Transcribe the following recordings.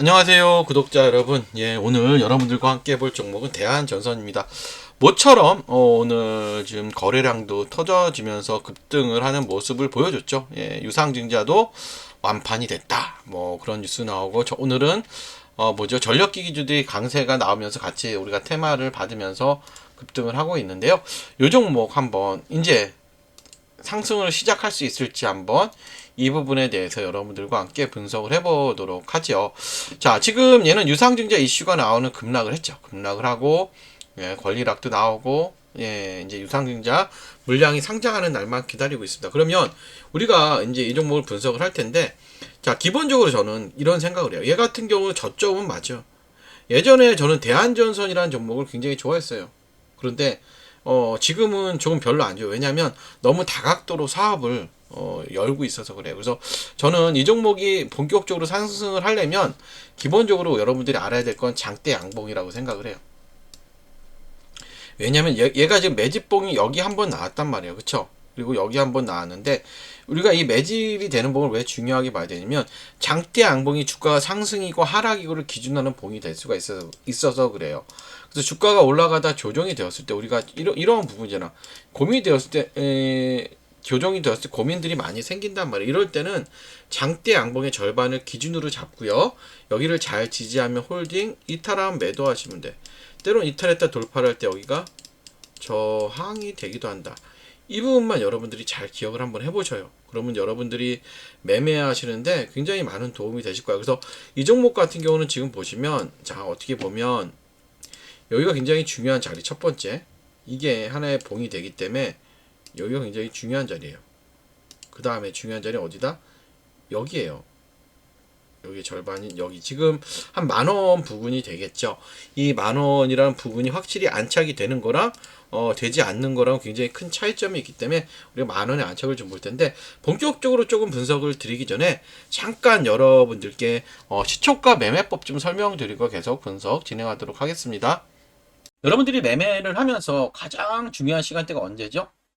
안녕하세요 구독자 여러분. 예 오늘 여러분들과 함께 볼 종목은 대한전선입니다. 모처럼 어, 오늘 지금 거래량도 터져지면서 급등을 하는 모습을 보여줬죠. 예 유상증자도 완판이 됐다. 뭐 그런 뉴스 나오고 저 오늘은 어 뭐죠? 전력기 기주들이 강세가 나오면서 같이 우리가 테마를 받으면서 급등을 하고 있는데요. 요 종목 한번 이제 상승을 시작할 수 있을지 한번 이 부분에 대해서 여러분들과 함께 분석을 해보도록 하죠. 자, 지금 얘는 유상증자 이슈가 나오는 급락을 했죠. 급락을 하고, 예, 권리락도 나오고, 예, 이제 유상증자 물량이 상장하는 날만 기다리고 있습니다. 그러면 우리가 이제 이 종목을 분석을 할 텐데, 자, 기본적으로 저는 이런 생각을 해요. 얘 같은 경우는 저점은 맞죠. 예전에 저는 대한전선이라는 종목을 굉장히 좋아했어요. 그런데 어, 지금은 조금 별로 안 좋아요. 왜냐하면 너무 다각도로 사업을 어, 열고 있어서 그래요. 그래서 저는 이 종목이 본격적으로 상승을 하려면 기본적으로 여러분들이 알아야 될 건 장대 양봉이라고 생각을 해요. 왜냐면 얘, 얘가 지금 매집봉이 여기 한 번 나왔단 말이에요. 그쵸? 그리고 여기 한 번 나왔는데 우리가 이 매집이 되는 봉을 왜 중요하게 봐야 되냐면 장대 양봉이 주가가 상승이고 하락이고를 기준하는 봉이 될 수가 있어서, 있어서 그래요. 그래서 주가가 올라가다 조정이 되었을 때 우리가 이러, 이러한 부분이잖아. 고민이 되었을 때 에, 조정이 되었을 때 고민들이 많이 생긴단 말이에요. 이럴 때는 장대 양봉의 절반을 기준으로 잡고요. 여기를 잘 지지하면 홀딩, 이탈하면 매도하시면 돼. 때론 이탈했다 돌파를 할 때 여기가 저항이 되기도 한다. 이 부분만 여러분들이 잘 기억을 한번 해보셔요. 그러면 여러분들이 매매하시는데 굉장히 많은 도움이 되실 거예요. 그래서 이 종목 같은 경우는 지금 보시면 자 어떻게 보면 여기가 굉장히 중요한 자리 첫 번째 이게 하나의 봉이 되기 때문에 여기가 굉장히 중요한 자리예요. 그 다음에 중요한 자리 어디다? 여기에요. 여기 절반인 여기 지금 한 만원 부분이 되겠죠. 이 만원이라는 부분이 확실히 안착이 되는 거랑 어, 되지 않는 거랑 굉장히 큰 차이점이 있기 때문에 우리가 만원의 안착을 좀 볼 텐데 본격적으로 조금 분석을 드리기 전에 잠깐 여러분들께 어, 시초가 매매법 좀 설명드리고 계속 분석 진행하도록 하겠습니다. 여러분들이 매매를 하면서 가장 중요한 시간대가 언제죠?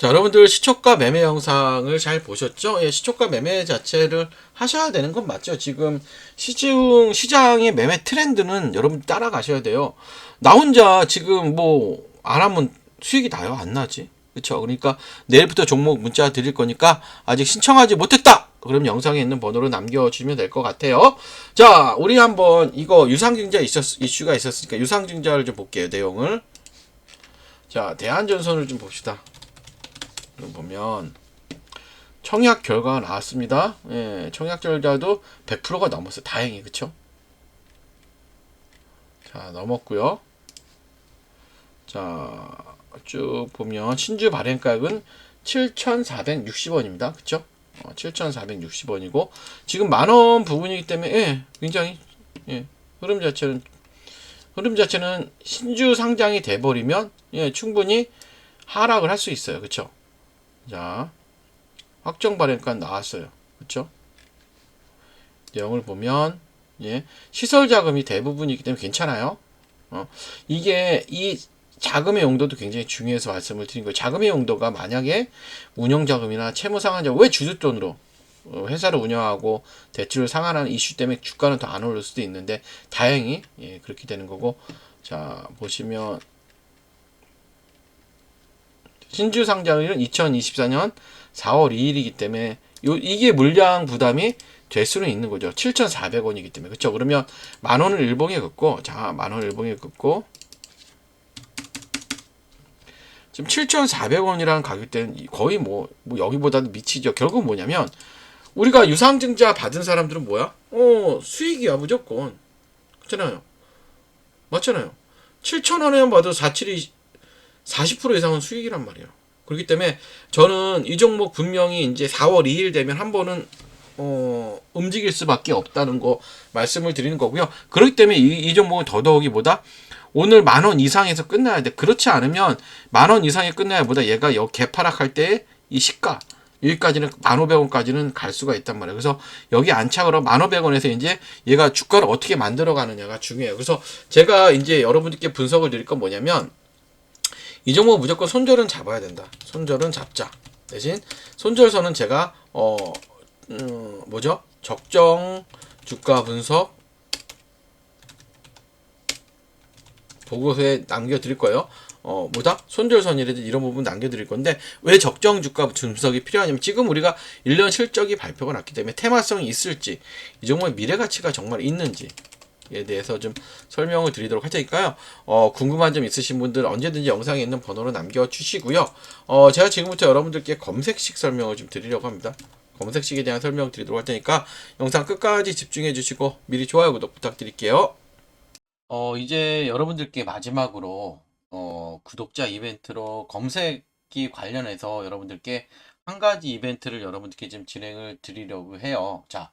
자, 여러분들 시초가 매매 영상을 잘 보셨죠? 예, 시초가 매매 자체를 하셔야 되는 건 맞죠? 지금 시중 시장의 매매 트렌드는 여러분 따라가셔야 돼요. 나 혼자 지금 뭐 안 하면 수익이 나요? 안 나지? 그렇죠? 그러니까 내일부터 종목 문자 드릴 거니까 아직 신청하지 못했다. 그럼 영상에 있는 번호로 남겨주시면 될 것 같아요. 자, 우리 한번 이거 유상증자 있었, 이슈가 있었으니까 유상증자를 좀 볼게요. 내용을. 자, 대한전선을 좀 봅시다. 이거 보면 청약 결과가 나왔습니다. 예, 청약 결과도 100%가 넘었어요. 다행히 그쵸? 자, 넘었고요. 자, 쭉 보면 신주 발행가액은 7,460원입니다. 그쵸? 어, 7,460원이고 지금 만원 부분이기 때문에 예, 굉장히 예, 흐름 자체는 흐름 자체는 신주 상장이 돼 버리면 예, 충분히 하락을 할 수 있어요. 그쵸? 자, 확정 발행가 나왔어요. 그쵸? 내용을 보면 예, 시설 자금이 대부분이기 때문에 괜찮아요. 어, 이게 이 자금의 용도도 굉장히 중요해서 말씀을 드린 거예요. 자금의 용도가 만약에 운영 자금이나 채무 상환 자금 왜 주주 돈으로 어, 회사를 운영하고 대출을 상환하는 이슈 때문에 주가는 더 안 오를 수도 있는데 다행히 예, 그렇게 되는 거고 자 보시면 신주 상장일은 2024년 4월 2일이기 때문에 요 이게 물량 부담이 될 수는 있는 거죠. 7,400원이기 때문에 그렇죠. 그러면 만 원을 일봉에 긋고 자 만원 일봉에 긋고 지금 7,400원이라는 가격대는 거의 뭐, 뭐 여기보다도 미치죠. 결국 뭐냐면 우리가 유상증자 받은 사람들은 뭐야? 어 수익이야 무조건 그렇잖아요. 맞잖아요. 7,000원에만 봐도 47이 40% 이상은 수익이란 말이에요. 그렇기 때문에 저는 이 종목 분명히 이제 4월 2일 되면 한 번은 어, 움직일 수밖에 없다는 거 말씀을 드리는 거고요. 그렇기 때문에 이, 이 종목은 더더욱이보다 오늘 만 원 이상에서 끝나야 돼. 그렇지 않으면 만 원 이상에 끝나야 보다 얘가 여 개파락할 때 이 시가 여기까지는 만 오백 원까지는 갈 수가 있단 말이에요. 그래서 여기 안착으로 만 오백 원에서 이제 얘가 주가를 어떻게 만들어 가느냐가 중요해요. 그래서 제가 이제 여러분들께 분석을 드릴 건 뭐냐면 이 종목 무조건 손절은 잡아야 된다. 손절은 잡자. 대신 손절선은 제가 어 음, 뭐죠? 적정 주가 분석 보고서에 남겨드릴 거예요. 어, 뭐다? 손절선이라든지 이런 부분 남겨드릴 건데, 왜 적정 주가 분석이 필요하냐면, 지금 우리가 1년 실적이 발표가 났기 때문에 테마성이 있을지, 이 종목의 미래 가치가 정말 있는지, 에 대해서 좀 설명을 드리도록 할 테니까요. 어, 궁금한 점 있으신 분들 언제든지 영상에 있는 번호로 남겨주시고요. 어, 제가 지금부터 여러분들께 검색식 설명을 좀 드리려고 합니다. 검색식에 대한 설명 드리도록 할 테니까 영상 끝까지 집중해 주시고 미리 좋아요, 구독 부탁드릴게요. 어, 이제 여러분들께 마지막으로 어, 구독자 이벤트로 검색기 관련해서 여러분들께 한 가지 이벤트를 여러분들께 좀 진행을 드리려고 해요. 자,